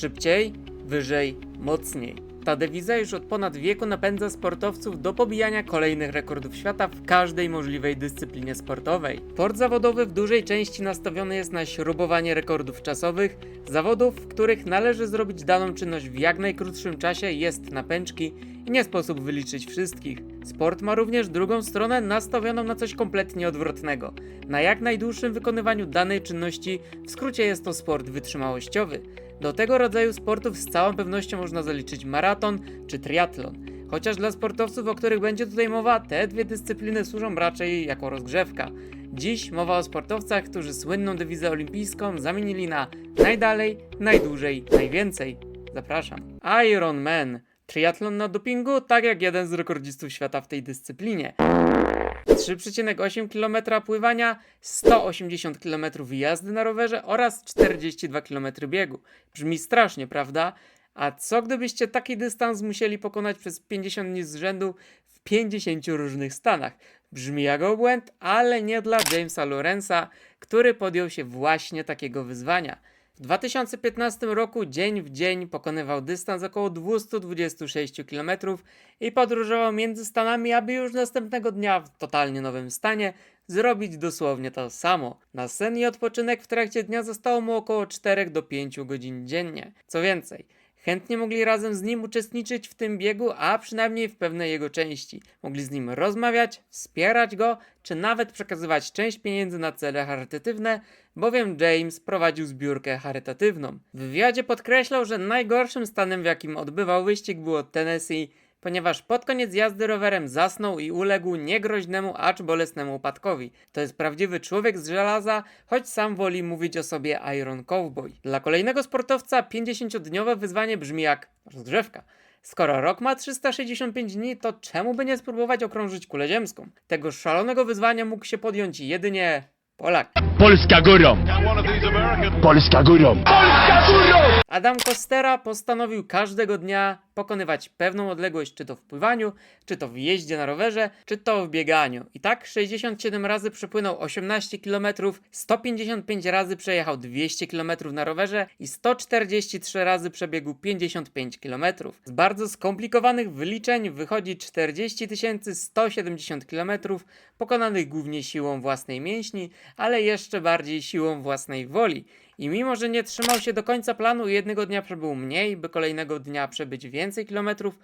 Szybciej, wyżej, mocniej. Ta dewiza już od ponad wieku napędza sportowców do pobijania kolejnych rekordów świata w każdej możliwej dyscyplinie sportowej. Sport zawodowy w dużej części nastawiony jest na śrubowanie rekordów czasowych. Zawodów, w których należy zrobić daną czynność w jak najkrótszym czasie, jest na pęczki i nie sposób wyliczyć wszystkich. Sport ma również drugą stronę nastawioną na coś kompletnie odwrotnego. Na jak najdłuższym wykonywaniu danej czynności, w skrócie jest to sport wytrzymałościowy. Do tego rodzaju sportów z całą pewnością można zaliczyć maraton czy triatlon. Chociaż dla sportowców, o których będzie tutaj mowa, te dwie dyscypliny służą raczej jako rozgrzewka. Dziś mowa o sportowcach, którzy słynną dewizę olimpijską zamienili na najdalej, najdłużej, najwięcej. Zapraszam. Iron Man. Triatlon na dopingu, tak jak jeden z rekordzistów świata w tej dyscyplinie. 3,8 km pływania, 180 km jazdy na rowerze oraz 42 km biegu. Brzmi strasznie, prawda? A co gdybyście taki dystans musieli pokonać przez 50 dni z rzędu w 50 różnych stanach? Brzmi jak obłęd, ale nie dla Jamesa Lorenza, który podjął się właśnie takiego wyzwania. W 2015 roku dzień w dzień pokonywał dystans około 226 km i podróżował między stanami, aby już następnego dnia w totalnie nowym stanie zrobić dosłownie to samo. Na sen i odpoczynek w trakcie dnia zostało mu około 4 do 5 godzin dziennie. Co więcej, chętnie mogli razem z nim uczestniczyć w tym biegu, a przynajmniej w pewnej jego części. Mogli z nim rozmawiać, wspierać go, czy nawet przekazywać część pieniędzy na cele charytatywne, bowiem James prowadził zbiórkę charytatywną. W wywiadzie podkreślał, że najgorszym stanem, w jakim odbywał wyścig, było Tennessee, ponieważ pod koniec jazdy rowerem zasnął i uległ niegroźnemu, acz bolesnemu upadkowi. To jest prawdziwy człowiek z żelaza, choć sam woli mówić o sobie Iron Cowboy. Dla kolejnego sportowca 50-dniowe wyzwanie brzmi jak rozgrzewka. Skoro rok ma 365 dni, to czemu by nie spróbować okrążyć kulę ziemską? Tego szalonego wyzwania mógł się podjąć jedynie Polak. Polska górą! Polska górą! Adam Kostera postanowił każdego dnia pokonywać pewną odległość, czy to w pływaniu, czy to w jeździe na rowerze, czy to w bieganiu. I tak 67 razy przepłynął 18 km, 155 razy przejechał 200 km na rowerze i 143 razy przebiegł 55 km. Z bardzo skomplikowanych wyliczeń wychodzi 40 170 km, pokonanych głównie siłą własnej mięśni, ale jeszcze bardziej siłą własnej woli. I mimo, że nie trzymał się do końca planu i jednego dnia przebył mniej, by kolejnego dnia przebyć więcej kilometrów,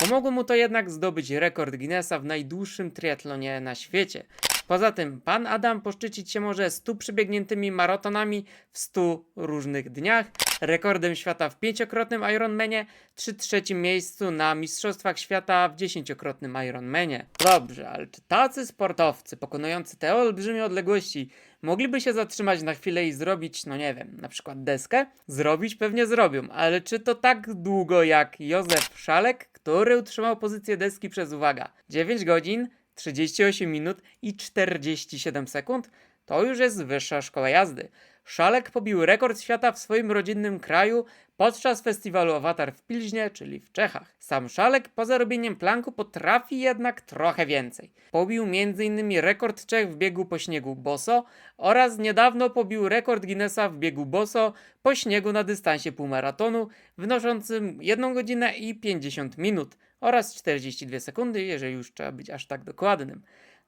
pomogło mu to jednak zdobyć rekord Guinnessa w najdłuższym triatlonie na świecie. Poza tym, pan Adam poszczycić się może 100 przebiegniętymi maratonami w 100 różnych dniach, rekordem świata w pięciokrotnym Ironmanie, czy trzecim miejscu na Mistrzostwach Świata w dziesięciokrotnym Ironmanie. Dobrze, ale czy tacy sportowcy pokonujący te olbrzymie odległości mogliby się zatrzymać na chwilę i zrobić, no nie wiem, na przykład deskę? Zrobić pewnie zrobią, ale czy to tak długo jak Józef Szalek, który utrzymał pozycję deski przez, uwaga, 9 godzin, 38 minut i 47 sekund? To już jest wyższa szkoła jazdy. Szalek pobił rekord świata w swoim rodzinnym kraju podczas festiwalu Awatar w Pilźnie, czyli w Czechach. Sam Szalek poza robieniem planku potrafi jednak trochę więcej. Pobił m.in. rekord Czech w biegu po śniegu boso oraz niedawno pobił rekord Guinnessa w biegu boso po śniegu na dystansie półmaratonu wynoszącym 1 godzinę i 50 minut oraz 42 sekundy, jeżeli już trzeba być aż tak dokładnym.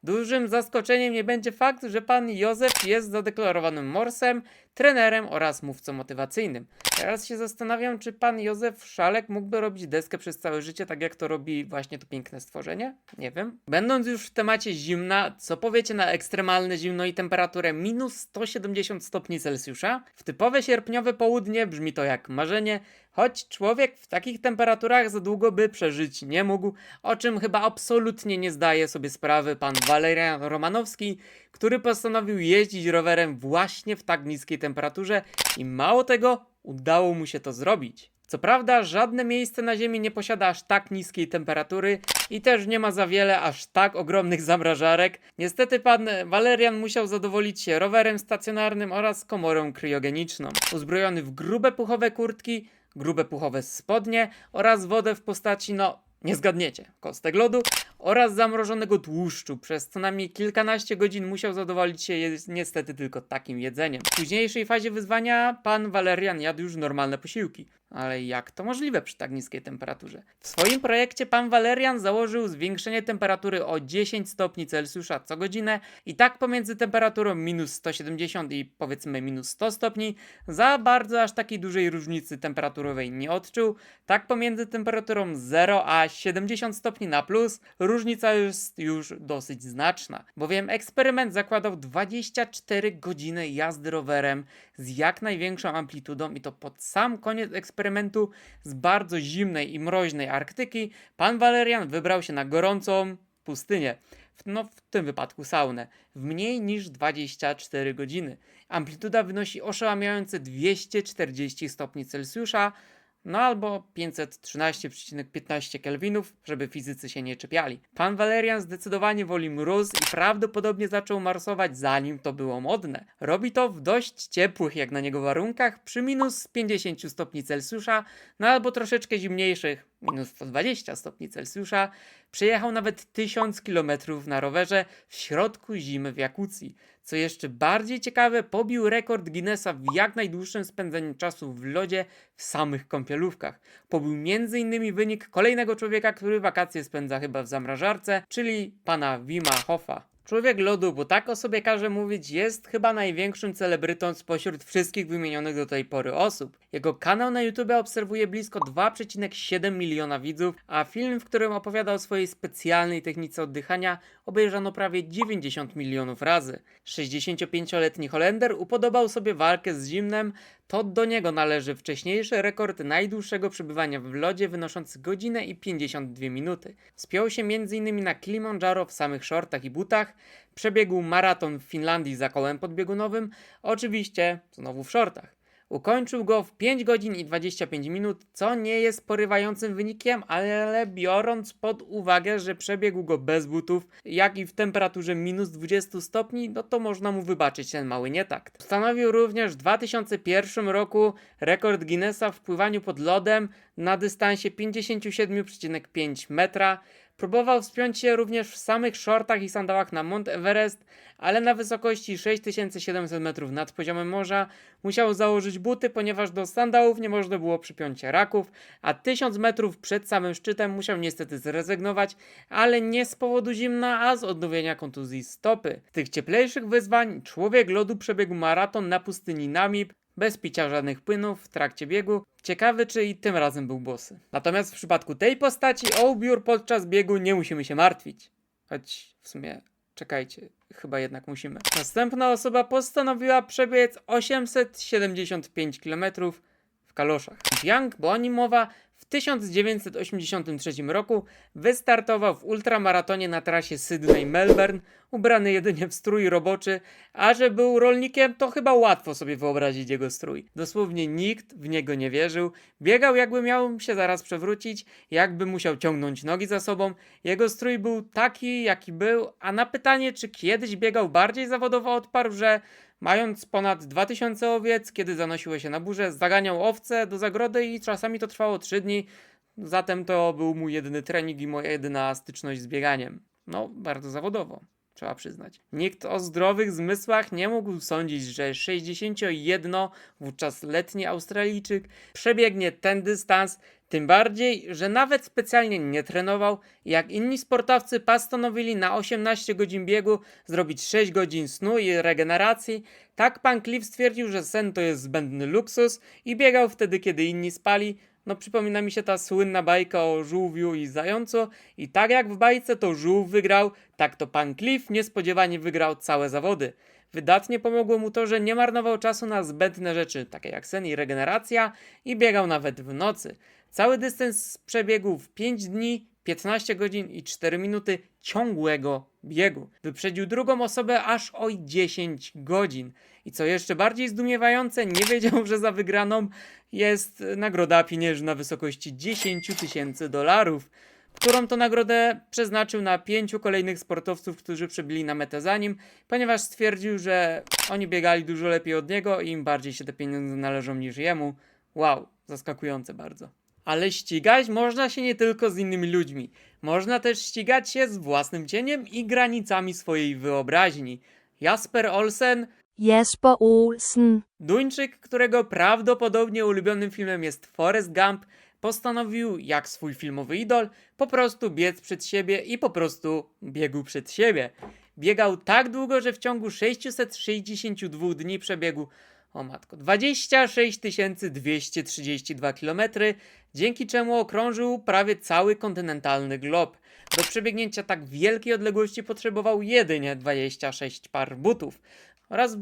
Dużym zaskoczeniem nie będzie fakt, że pan Józef jest zadeklarowanym morsem, trenerem oraz mówcą motywacyjnym. Teraz się zastanawiam, czy pan Józef Szalek mógłby robić deskę przez całe życie, tak jak to robi właśnie to piękne stworzenie? Nie wiem. Będąc już w temacie zimna, co powiecie na ekstremalne zimno i temperaturę minus 170 stopni Celsjusza? W typowe sierpniowe południe brzmi to jak marzenie, choć człowiek w takich temperaturach za długo by przeżyć nie mógł, o czym chyba absolutnie nie zdaje sobie sprawy pan Walerian Romanowski, który postanowił jeździć rowerem właśnie w tak niskiej temperaturze i mało tego, udało mu się to zrobić. Co prawda, żadne miejsce na Ziemi nie posiada aż tak niskiej temperatury i też nie ma za wiele aż tak ogromnych zamrażarek. Niestety pan Walerian musiał zadowolić się rowerem stacjonarnym oraz komorą kryogeniczną. Uzbrojony w grube puchowe kurtki, grube puchowe spodnie oraz wodę w postaci, no nie zgadniecie, kostek lodu oraz zamrożonego tłuszczu, przez co najmniej kilkanaście godzin musiał zadowolić się niestety tylko takim jedzeniem. W późniejszej fazie wyzwania pan Walerian jadł już normalne posiłki. Ale jak to możliwe przy tak niskiej temperaturze? W swoim projekcie pan Valerian założył zwiększenie temperatury o 10 stopni Celsjusza co godzinę i tak pomiędzy temperaturą minus 170 i powiedzmy minus 100 stopni za bardzo aż takiej dużej różnicy temperaturowej nie odczuł. Tak pomiędzy temperaturą 0 a 70 stopni na plus różnica jest już dosyć znaczna, bowiem eksperyment zakładał 24 godziny jazdy rowerem z jak największą amplitudą i to pod sam koniec eksperymentu z bardzo zimnej i mroźnej Arktyki pan Valerian wybrał się na gorącą pustynię. No, w tym wypadku saunę, w mniej niż 24 godziny. Amplituda wynosi oszałamiające 240 stopni Celsjusza, no albo 513,15 kelwinów, żeby fizycy się nie czepiali. Pan Valerian zdecydowanie woli mróz i prawdopodobnie zaczął marsować zanim to było modne. Robi to w dość ciepłych jak na niego warunkach przy minus 50 stopni Celsjusza, no albo troszeczkę zimniejszych, minus 120 stopni Celsjusza. Przejechał nawet 1000 km na rowerze w środku zimy w Jakucji. Co jeszcze bardziej ciekawe, pobił rekord Guinnessa w jak najdłuższym spędzeniu czasu w lodzie w samych kąpielówkach. Pobił m.in. wynik kolejnego człowieka, który wakacje spędza chyba w zamrażarce, czyli pana Wima Hoffa. Człowiek lodu, bo tak o sobie każe mówić, jest chyba największym celebrytą spośród wszystkich wymienionych do tej pory osób. Jego kanał na YouTube obserwuje blisko 2,7 miliona widzów, a film, w którym opowiada o swojej specjalnej technice oddychania, obejrzano prawie 90 milionów razy. 65-letni Holender upodobał sobie walkę z zimnem, to do niego należy wcześniejszy rekord najdłuższego przebywania w lodzie wynoszący godzinę i 52 minuty. Spiął się m.in. na Kilimandżaro w samych shortach i butach, przebiegł maraton w Finlandii za kołem podbiegunowym, oczywiście znowu w shortach. Ukończył go w 5 godzin i 25 minut, co nie jest porywającym wynikiem, ale biorąc pod uwagę, że przebiegł go bez butów, jak i w temperaturze minus 20 stopni, no to można mu wybaczyć ten mały nietakt. Stanowił również w 2001 roku rekord Guinnessa w pływaniu pod lodem na dystansie 57,5 metra. Próbował wspiąć się również w samych shortach i sandałach na Mount Everest, ale na wysokości 6700 metrów nad poziomem morza musiał założyć buty, ponieważ do sandałów nie można było przypiąć raków, a 1000 metrów przed samym szczytem musiał niestety zrezygnować, ale nie z powodu zimna, a z odnowienia kontuzji stopy. Z tych cieplejszych wyzwań człowiek lodu przebiegł maraton na pustyni Namib, bez picia żadnych płynów w trakcie biegu. Ciekawy, czy i tym razem był bosy. Natomiast w przypadku tej postaci o ubiór podczas biegu nie musimy się martwić. Choć w sumie, czekajcie, chyba jednak musimy. Następna osoba postanowiła przebiec 875 km w kaloszach. Yang Boanimowa w 1983 roku wystartował w ultramaratonie na trasie Sydney-Melbourne, ubrany jedynie w strój roboczy, a że był rolnikiem, to chyba łatwo sobie wyobrazić jego strój. Dosłownie nikt w niego nie wierzył. Biegał jakby miał się zaraz przewrócić, jakby musiał ciągnąć nogi za sobą. Jego strój był taki, jaki był, a na pytanie, czy kiedyś biegał bardziej zawodowo, odparł, że Mając ponad 2000 owiec, kiedy zanosiły się na burzę, zaganiał owce do zagrody i czasami to trwało 3 dni. Zatem to był mój jedyny trening i moja jedyna styczność z bieganiem. No, bardzo zawodowo, trzeba przyznać. Nikt o zdrowych zmysłach nie mógł sądzić, że 61 wówczas letni Australijczyk przebiegnie ten dystans, tym bardziej, że nawet specjalnie nie trenował, jak inni sportowcy postanowili na 18 godzin biegu zrobić 6 godzin snu i regeneracji, tak pan Cliff stwierdził, że sen to jest zbędny luksus i biegał wtedy, kiedy inni spali. No przypomina mi się ta słynna bajka o żółwiu i zającu i tak jak w bajce to żółw wygrał, tak to pan Cliff niespodziewanie wygrał całe zawody. Wydatnie pomogło mu to, że nie marnował czasu na zbędne rzeczy, takie jak sen i regeneracja i biegał nawet w nocy. Cały dystans przebiegł w 5 dni, 15 godzin i 4 minuty ciągłego biegu. Wyprzedził drugą osobę aż o 10 godzin. I co jeszcze bardziej zdumiewające, nie wiedział, że za wygraną jest nagroda pieniężna w wysokości 10 tysięcy dolarów, którą to nagrodę przeznaczył na pięciu kolejnych sportowców, którzy przebili na metę za nim, ponieważ stwierdził, że oni biegali dużo lepiej od niego i im bardziej się te pieniądze należą niż jemu. Wow, zaskakujące bardzo. Ale ścigać można się nie tylko z innymi ludźmi. Można też ścigać się z własnym cieniem i granicami swojej wyobraźni. Jasper Olsen Jasper Olsen, Duńczyk, którego prawdopodobnie ulubionym filmem jest Forrest Gump, postanowił, jak swój filmowy idol, po prostu biec przed siebie i po prostu biegł przed siebie. Biegał tak długo, że w ciągu 662 dni przebiegł, o matko, 26 232 km, dzięki czemu okrążył prawie cały kontynentalny glob. Do przebiegnięcia tak wielkiej odległości potrzebował jedynie 26 par butów oraz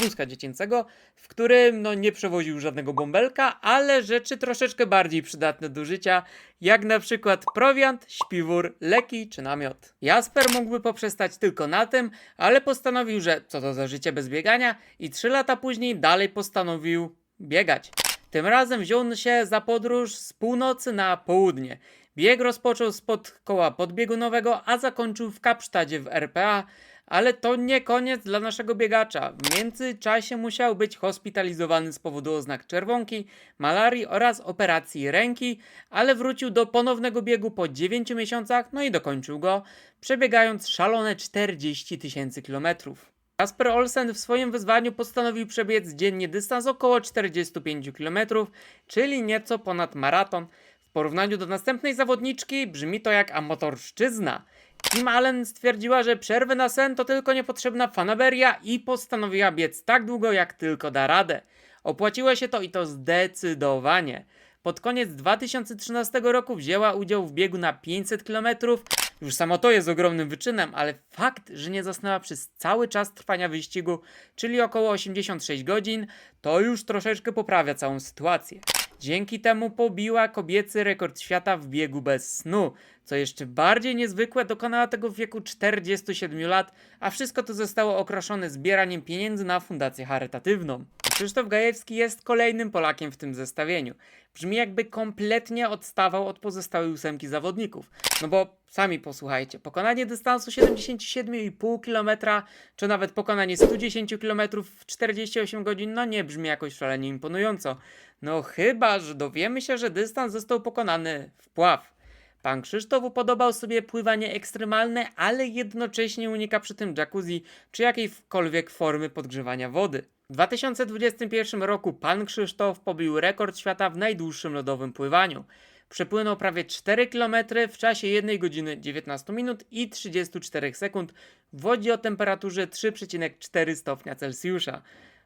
wózka dziecięcego, w którym no, nie przewoził żadnego bąbelka, ale rzeczy troszeczkę bardziej przydatne do życia, jak na przykład prowiant, śpiwór, leki czy namiot. Jasper mógłby poprzestać tylko na tym, ale postanowił, że co to za życie bez biegania i trzy lata później dalej postanowił biegać. Tym razem wziął się za podróż z północy na południe. Bieg rozpoczął spod koła podbiegunowego, a zakończył w Kapsztadzie w RPA, ale to nie koniec dla naszego biegacza. W międzyczasie musiał być hospitalizowany z powodu oznak czerwonki, malarii oraz operacji ręki, ale wrócił do ponownego biegu po 9 miesiącach, no i dokończył go, przebiegając szalone 40 tysięcy kilometrów. Kasper Olsen w swoim wyzwaniu postanowił przebiec dziennie dystans około 45 km, czyli nieco ponad maraton. W porównaniu do następnej zawodniczki brzmi to jak amatorszczyzna. Kim Allen stwierdziła, że przerwy na sen to tylko niepotrzebna fanaberia i postanowiła biec tak długo jak tylko da radę. Opłaciło się to i to zdecydowanie. Pod koniec 2013 roku wzięła udział w biegu na 500 km. Już samo to jest ogromnym wyczynem, ale fakt, że nie zasnęła przez cały czas trwania wyścigu, czyli około 86 godzin, to już troszeczkę poprawia całą sytuację. Dzięki temu pobiła kobiecy rekord świata w biegu bez snu. Co jeszcze bardziej niezwykłe, dokonała tego w wieku 47 lat, a wszystko to zostało okraszone zbieraniem pieniędzy na fundację charytatywną. Krzysztof Gajewski jest kolejnym Polakiem w tym zestawieniu. Brzmi jakby kompletnie odstawał od pozostałej ósemki zawodników. No bo sami posłuchajcie, pokonanie dystansu 77,5 km, czy nawet pokonanie 110 km w 48 godzin, no nie brzmi jakoś szalenie imponująco. No chyba, że dowiemy się, że dystans został pokonany w pław. Pan Krzysztof upodobał sobie pływanie ekstremalne, ale jednocześnie unika przy tym jacuzzi czy jakiejkolwiek formy podgrzewania wody. W 2021 roku pan Krzysztof pobił rekord świata w najdłuższym lodowym pływaniu. Przepłynął prawie 4 km w czasie 1 godziny 19 minut i 34 sekund w wodzie o temperaturze 3,4 stopnia Celsjusza.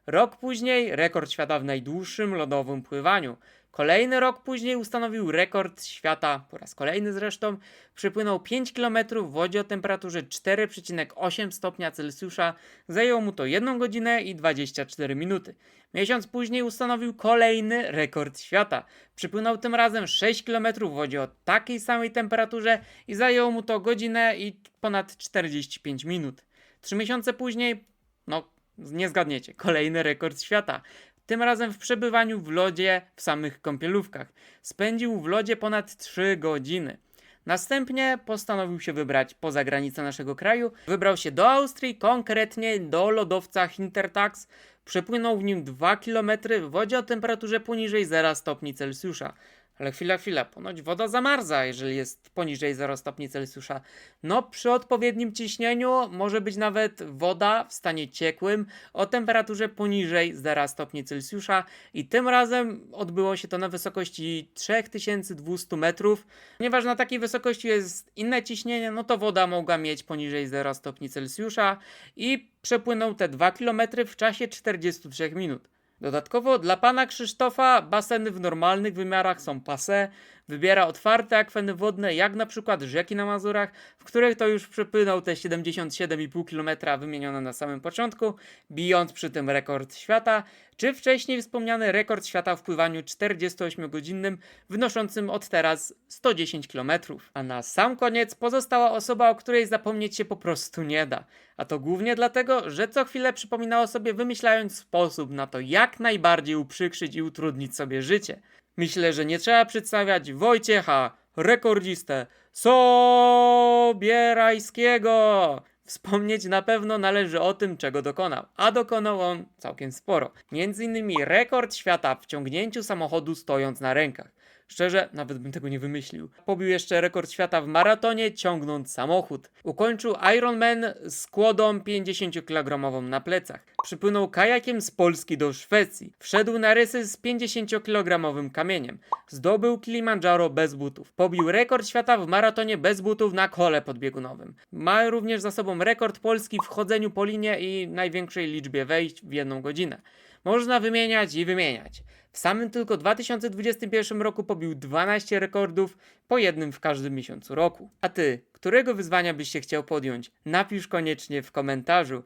Rok później rekord świata w najdłuższym lodowym pływaniu. Kolejny rok później ustanowił rekord świata, po raz kolejny zresztą, przypłynął 5 km w wodzie o temperaturze 4,8 stopnia Celsjusza. Zajęło mu to 1 godzinę i 24 minuty. Miesiąc później ustanowił kolejny rekord świata. Przypłynął tym razem 6 km w wodzie o takiej samej temperaturze i zajęło mu to godzinę i ponad 45 minut. Trzy miesiące później, no nie zgadniecie, kolejny rekord świata. Tym razem w przebywaniu w lodzie w samych kąpielówkach. Spędził w lodzie ponad 3 godziny. Następnie postanowił się wybrać poza granice naszego kraju. Wybrał się do Austrii, konkretnie do lodowca Hintertax. Przepłynął w nim 2 km w wodzie o temperaturze poniżej 0 stopni Celsjusza. Ale chwila, chwila, ponoć woda zamarza, jeżeli jest poniżej 0 stopni Celsjusza. No, przy odpowiednim ciśnieniu może być nawet woda w stanie ciekłym o temperaturze poniżej 0 stopni Celsjusza i tym razem odbyło się to na wysokości 3200 metrów. Ponieważ na takiej wysokości jest inne ciśnienie, no to woda mogła mieć poniżej 0 stopni Celsjusza i przepłynął te 2 km w czasie 43 minut. Dodatkowo dla pana Krzysztofa baseny w normalnych wymiarach są passe. Wybiera otwarte akweny wodne, jak na przykład rzeki na Mazurach, w których to już przepłynął te 77,5 km wymienione na samym początku, bijąc przy tym rekord świata, czy wcześniej wspomniany rekord świata w pływaniu 48-godzinnym, wynoszącym od teraz 110 km. A na sam koniec pozostała osoba, o której zapomnieć się po prostu nie da. A to głównie dlatego, że co chwilę przypominała sobie wymyślając sposób na to, jak najbardziej uprzykrzyć i utrudnić sobie życie. Myślę, że nie trzeba przedstawiać Wojciecha, rekordzistę Sobierajskiego. Wspomnieć na pewno należy o tym, czego dokonał, a dokonał on całkiem sporo. Między innymi rekord świata w ciągnięciu samochodu stojąc na rękach. Szczerze, nawet bym tego nie wymyślił. Pobił jeszcze rekord świata w maratonie, ciągnąc samochód. Ukończył Ironman z kłodą 50-kilogramową na plecach. Przypłynął kajakiem z Polski do Szwecji. Wszedł na rysy z 50-kilogramowym kamieniem. Zdobył Kilimandżaro bez butów. Pobił rekord świata w maratonie bez butów na kole podbiegunowym. Ma również za sobą rekord Polski w chodzeniu po linie i największej liczbie wejść w jedną godzinę. Można wymieniać i wymieniać. W samym tylko 2021 roku pobił 12 rekordów, po jednym w każdym miesiącu roku. A ty, którego wyzwania byś się chciał podjąć? Napisz koniecznie w komentarzu.